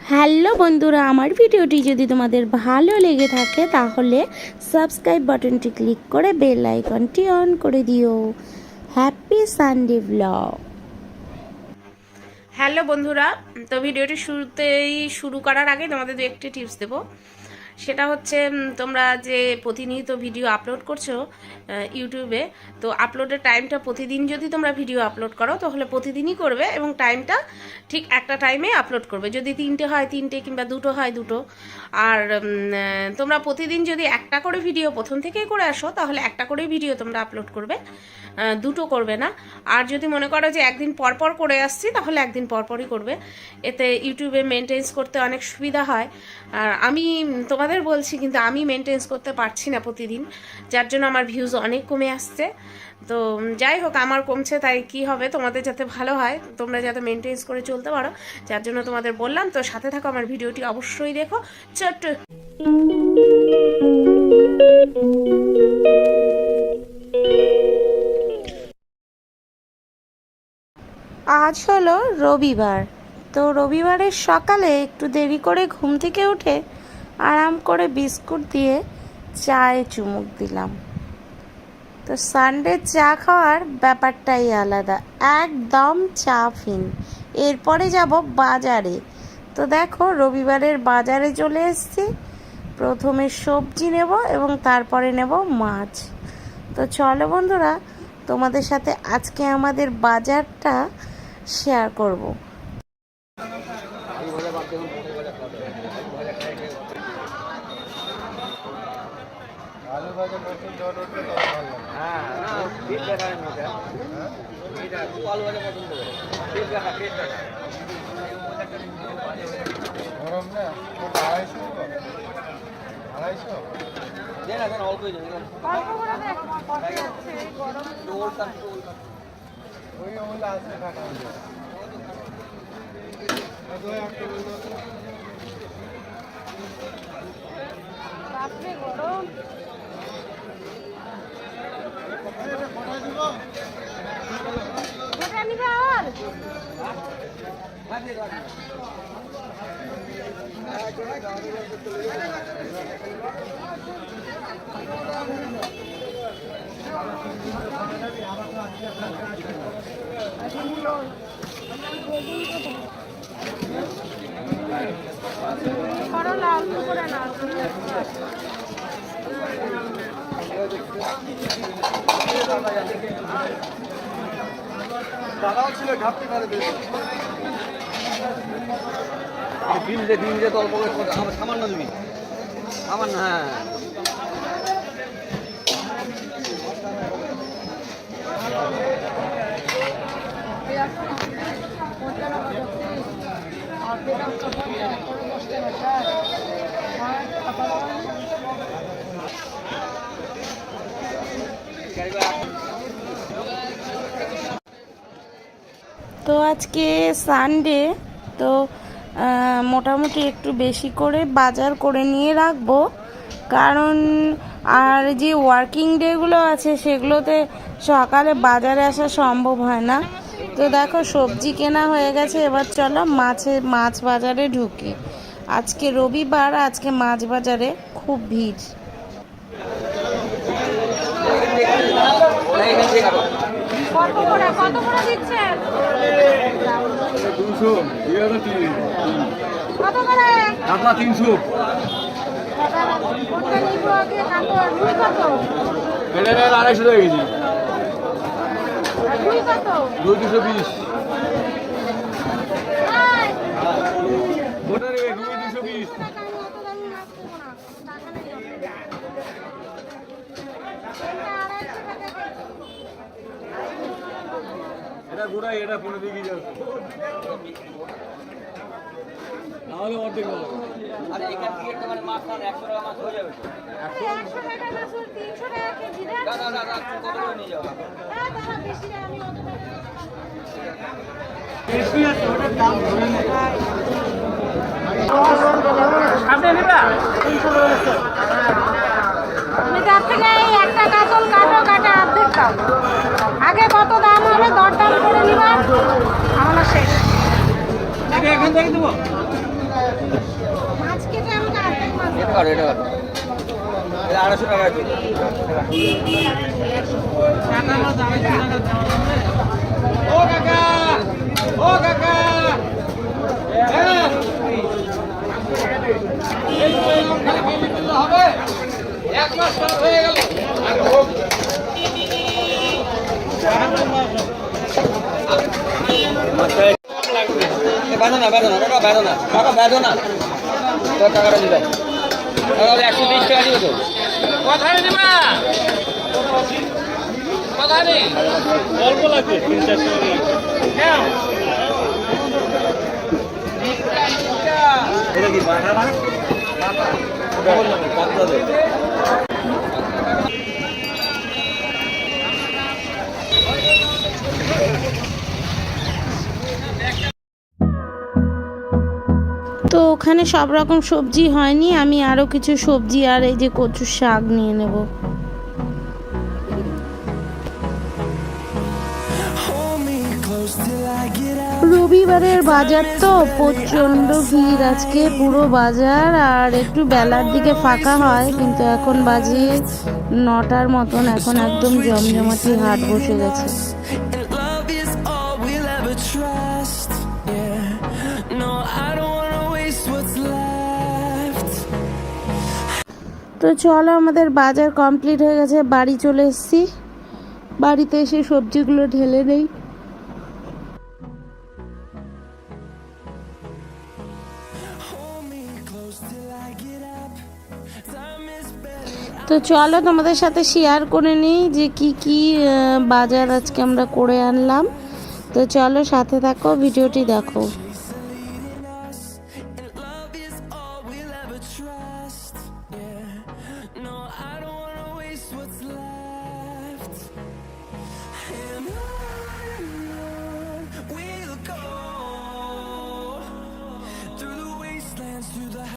Hello বন্ধুরা, আমার ভিডিওটি যদি তোমাদের ভালো লেগে থাকে, তাহলে সাবস্ক্রাইব বাটনটি ক্লিক করে বেল আইকনটি অন করে দিও। হ্যাপি সানডে ব্লগ হ্যালো বন্ধুরা তো ভিডিওটি শুরুতেই শুরু করার আগে তোমাদের দু একটি টিপস দেবো। সেটা হচ্ছে তোমরা যে প্রতিনিয়ত ভিডিও আপলোড করছ ইউটিউবে তো আপলোডের টাইমটা প্রতিদিন যদি তোমরা ভিডিও আপলোড করো তাহলে প্রতিদিনই করবে এবং টাইমটা ঠিক একটা টাইমে আপলোড করবে। যদি তিনটে হয় তিনটে কিংবা দুটো হয় দুটো। আর তোমরা প্রতিদিন যদি একটা করে ভিডিও প্রথম থেকেই করে আসো তাহলে একটা করেই ভিডিও তোমরা আপলোড করবে। দুটো করবে না। আর যদি মনে করো যে একদিন পর পর করে আসছি তাহলে একদিন পরপরই করবে। এতে ইউটিউবে মেনটেন্স করতে অনেক সুবিধা হয়। আর আমি উম, তোমাদের বলছি, কিন্তু আমি মেনটেন্স করতে পারছি না প্রতিদিন। যার জন্য আমার ভিউজ অনেক কমে আসছে। তো যাই হোক, আমার কমছে, তাই কি হবে? তোমাদের যাতে ভালো হয়, তোমরা যাতে মেনটেন্স করে চলতে পারো। যার জন্য তোমাদের বললাম, তো সাথে থাকো, আমার ভিডিওটি অবশ্যই দেখো। ছোট্ট আজ হলো রবিবার। তো রবিবারের সকালে একটু দেরি করে ঘুম থেকে উঠে আরাম করে বিস্কুট দিয়ে চায়ে চুমুক দিলাম। তো সানডে চা খাওয়ার ব্যাপারটাই আলাদা। একদম চা ফিন। এরপরে যাব বাজারে। তো দেখো, রবিবারের বাজারে চলে এসছি। প্রথমে সবজি নেব এবং তারপরে নেব মাছ। তো চলো বন্ধুরা, তোমাদের সাথে আজকে আমাদের বাজারটা শেয়ার করব। গরম না আড়াইশো আড়াইশো দেন গরম করলা অল্প করে না দাদাও ছিল ঘাপটি দিল ডিম যে ডিম যে অল্প করে আমার সামান্য দিবি সামান্য হ্যাঁ। তো আজকে সানডে তো মোটামুটি একটু বেশি করে বাজার করে নিয়ে রাখব। কারণ, আর যে ওয়ার্কিং ডেগুলো আছে, সেগুলোতে সকালে বাজারে আসা সম্ভব হয় না। তো দেখো, সবজি কেনা হয়ে গেছে, এবার চলো মাছে, মাছ বাজারে ঢুকি। আজকে রবিবার, আজকে মাছ বাজারে খুব ভিড়। কত করে কত করে দিচ্ছেন দুশো কত আড়াইশো টাকা কেজি দুই দুশো বিশ এই, ওটা নেবে দুই দুশো বিশ টাকা আমি অত দামি মাছ দেবো না টাকা নেই আমার। এটা আড়াইশো টাকা কেজি। এটা গোড়াই এটা পনেরো দিকে যাচ্ছে তাহলে অর্ধেক আর এখান থেকে একটা মানে মাছ খান একশো টাকা মাছ হয়ে যাবে। একশো টাকা মাছ তিনশো টাকা কেজি না না না না কত নিয়ে যাও। হ্যাঁ বেশি না আমি অত আছে নেই। তুমি তার থেকে একটা কাতল কাটো কাটে অর্ধেক দাও দাম দরদাম করে নিবা আমার শেষ। এখান থেকে দেবো? মাছ কেটে আমাকে অর্ধেক মাছ আড়াইশো টাকা দিই ও কাকা ও কাকা হ্যাঁ। এই তো এরকম খালি পেমেন্ট দিলে হবে এক মাস পার হয়ে গেল আর হোক বেঁধো না বেঁধো না কাকা বেঁধো না। কাকা বেঁধো না তো টাকাটা দিবে তাহলে একশো বিশ টাকা দিবে তো। কোথায় নিবা কোথায় নেই অল্প লাগবে তিন চারশো নাও এটা কি বাটা না? বাটা। ওখানে সব রকম সবজি হয়নি, আমি আরও কিছু সবজি আর এই যে কচুর শাক নিয়ে নেব। রবিবারের বাজার তো প্রচণ্ড ভিড় আজকে, পুরো বাজার, আর একটু বেলার দিকে ফাঁকা হয়, কিন্তু এখন বাজে নটার মতন, এখন একদম জমজমাটি হাট বসে গেছে। তো চলো, আমাদের বাজার কমপ্লিট হয়ে গেছে। বাড়ি চলে এসেছি। বাড়িতে এসে সবজিগুলো ঢেলে নেই। তো চলো, তোমাদের সাথে শেয়ার করে নিই যে কি কি বাজার আজকে আমরা করে আনলাম। তো চলো, সাথে থাকো, ভিডিওটি দেখো। Do the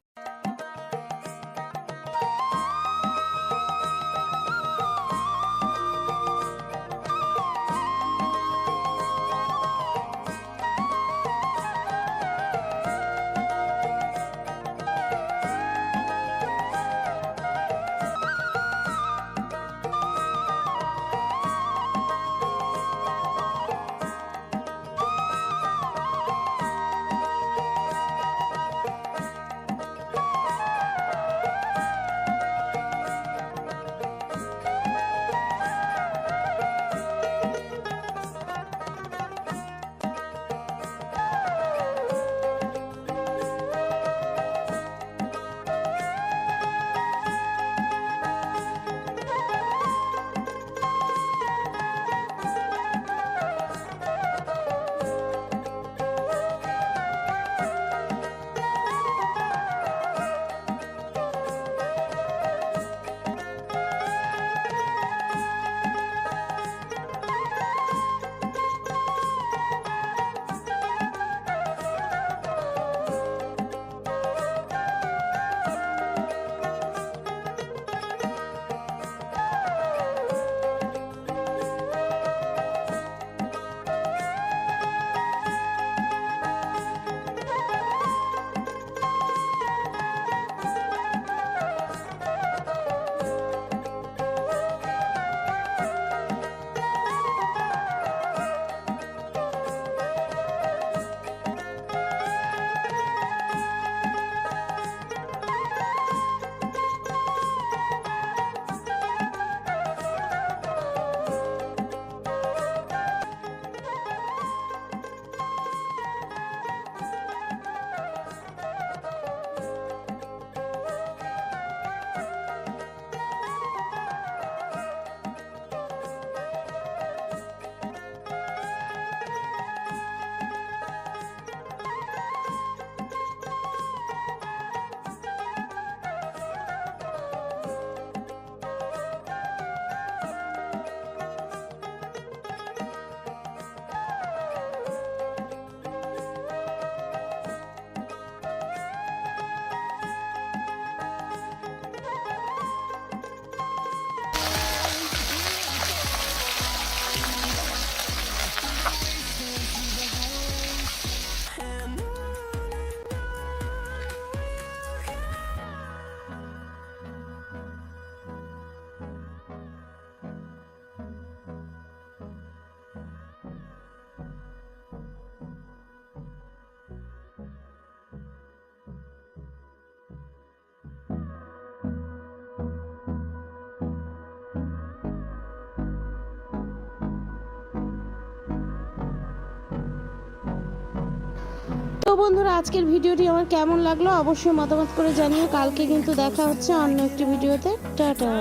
বন্ধুরা, আজকের ভিডিওটি আমার কেমন লাগল অবশ্যই মতামত করে জানিও। কালকে কিন্তু দেখা হচ্ছে অন্য একটি ভিডিওতে। টাটা।